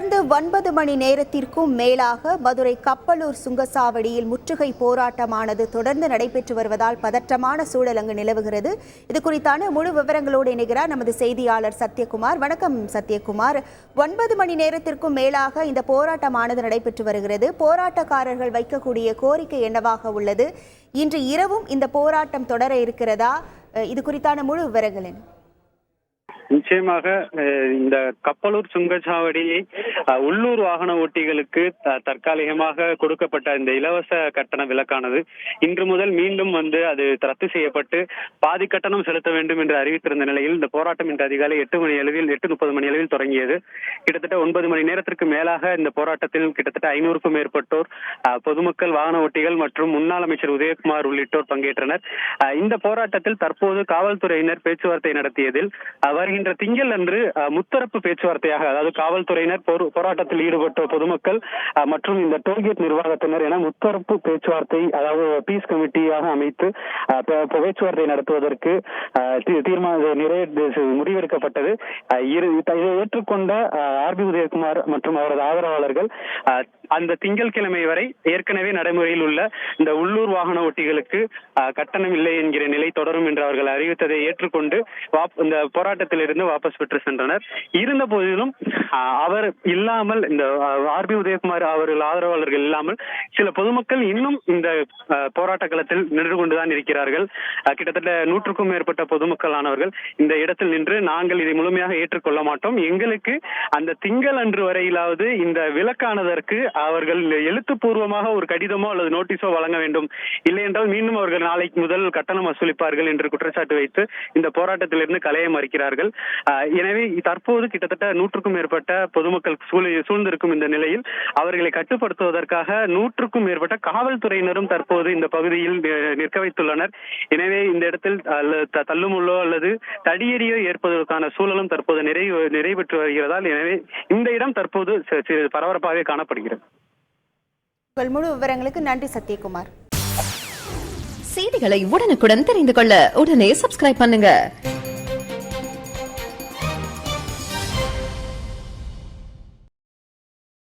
தொடர்ந்து ஒன்பது மணி நேரத்திற்கும் மேலாக மதுரை கப்பலூர் சுங்கசாவடியில் முற்றுகை போராட்டமானது தொடர்ந்து நடைபெற்று வருவதால் பதற்றமான சூழல் அங்கு நிலவுகிறது. இது குறித்தான முழு விவரங்களோடு இணைகிறார் நமது செய்தியாளர் சத்யகுமார். வணக்கம் சத்யகுமார். ஒன்பது மணி நேரத்திற்கும் மேலாக இந்த போராட்டமானது நடைபெற்று வருகிறது. போராட்டக்காரர்கள் வைக்கக்கூடிய கோரிக்கை என்னவாக உள்ளது? இன்று இரவும் இந்த போராட்டம் தொடர இருக்கிறதா? இது குறித்தான முழு விவரங்கள் என்ன? நிச்சயமாக இந்த கப்பலூர் சுங்கச்சாவடியை உள்ளூர் வாகன ஓட்டிகளுக்கு தற்காலிகமாக கொடுக்கப்பட்ட இந்த இலவச கட்டண விலக்கானது இன்று முதல் மீண்டும் வந்து அது ரத்து செய்யப்பட்டு பாதி கட்டணம் செலுத்த வேண்டும் என்று அறிவித்திருந்த நிலையில் இந்த போராட்டம் இன்று அதிகாலை எட்டு மணி அளவில் எட்டு முப்பது மணி அளவில் தொடங்கியது. கிட்டத்தட்ட ஒன்பது மணி நேரத்திற்கு மேலாக இந்த போராட்டத்தில் கிட்டத்தட்ட ஐநூறுக்கும் மேற்பட்டோர் பொதுமக்கள் வாகன ஓட்டிகள் மற்றும் முன்னாள் அமைச்சர் உதயகுமார் உள்ளிட்டோர் பங்கேற்றனர். இந்த போராட்டத்தில் தற்போது காவல்துறையினர் பேச்சுவார்த்தை நடத்தியதில் வருகின்ற வருகின்ற திங்கள் அன்று முத்தரப்பு பேச்சுவார்த்தையாக அதாவது காவல்துறையினர் போராட்டத்தில் ஈடுபட்ட பொதுமக்கள் மற்றும் இந்த டோல்கேட் நிர்வாகத்தினர் என முத்தரப்பு பேச்சுவார்த்தை அதாவது பீஸ் கமிட்டியாக அமைத்து பேச்சுவார்த்தை நடத்துவதற்கு தீர்மான நிறைய முடிவெடுக்கப்பட்டது. இதை ஏற்றுக்கொண்ட ஆர்பி உதயகுமார் மற்றும் அவரது ஆதரவாளர்கள் அஹ், அந்த திங்கட்கிழமை வரை ஏற்கனவே நடைமுறையில் உள்ள இந்த உள்ளூர் வாகன ஓட்டிகளுக்கு கட்டணம் இல்லை என்கிற நிலை தொடரும் என்று அவர்கள் அறிவித்ததை ஏற்றுக்கொண்டு இந்த போராட்டத்தில் இருந்து வாபஸ் பெற்று சென்றனர். இருந்த போதிலும் அவர் இல்லாமல் இந்த ஆர்பி உதயகுமார் அவர்கள் ஆதரவாளர்கள் இல்லாமல் சில பொதுமக்கள் இன்னும் இந்த போராட்ட களத்தில் நின்று கொண்டுதான் இருக்கிறார்கள். கிட்டத்தட்ட நூற்றுக்கும் மேற்பட்ட பொதுமக்களானவர்கள் இந்த இடத்தில் நின்று நாங்கள் இதை முழுமையாக ஏற்றுக்கொள்ள மாட்டோம். எங்களுக்கு அந்த திங்கள் அன்று வரையிலாவது இந்த விலக்கானதற்கு அவர்கள் எழுத்துப்பூர்வமாக ஒரு கடிதமோ அல்லது நோட்டீஸோ வழங்க வேண்டும். இல்லை என்றால் மீண்டும் அவர்கள் நாளைக்கு முதல் கட்டணம் வசூலிப்பார்கள் என்று குற்றச்சாட்டு வைத்து இந்த போராட்டத்திலிருந்து கலைய மறுக்கிறார்கள். எனவே தற்போது கிட்டத்தட்ட நூற்றுக்கும் மேற்பட்ட பொதுமக்கள் சூழ- சூழ்ந்திருக்கும் இந்த நிலையில் அவர்களை கட்டுப்படுத்துவதற்காக நூற்றுக்கும் மேற்பட்ட காவல்துறையினரும் தற்போது இந்த பகுதியில் நிற்க வைத்துள்ளனர். எனவே இந்த இடத்தில் தள்ளுமுள்ளோ அல்லது தடியடியோ ஏற்பதற்கான சூழலும் தற்போது நிறைவு நிறைவேற்று வருகிறதால் எனவே இந்த இடம் தற்போது பரபரப்பாகவே காணப்படுகிறது. உங்கள் முழு விவரங்களுக்கு நன்றி சத்யகுமார். செய்திகளை உடனுக்குடன் தெரிந்து கொள்ள உடனே சப்ஸ்கிரைப் பண்ணுங்க.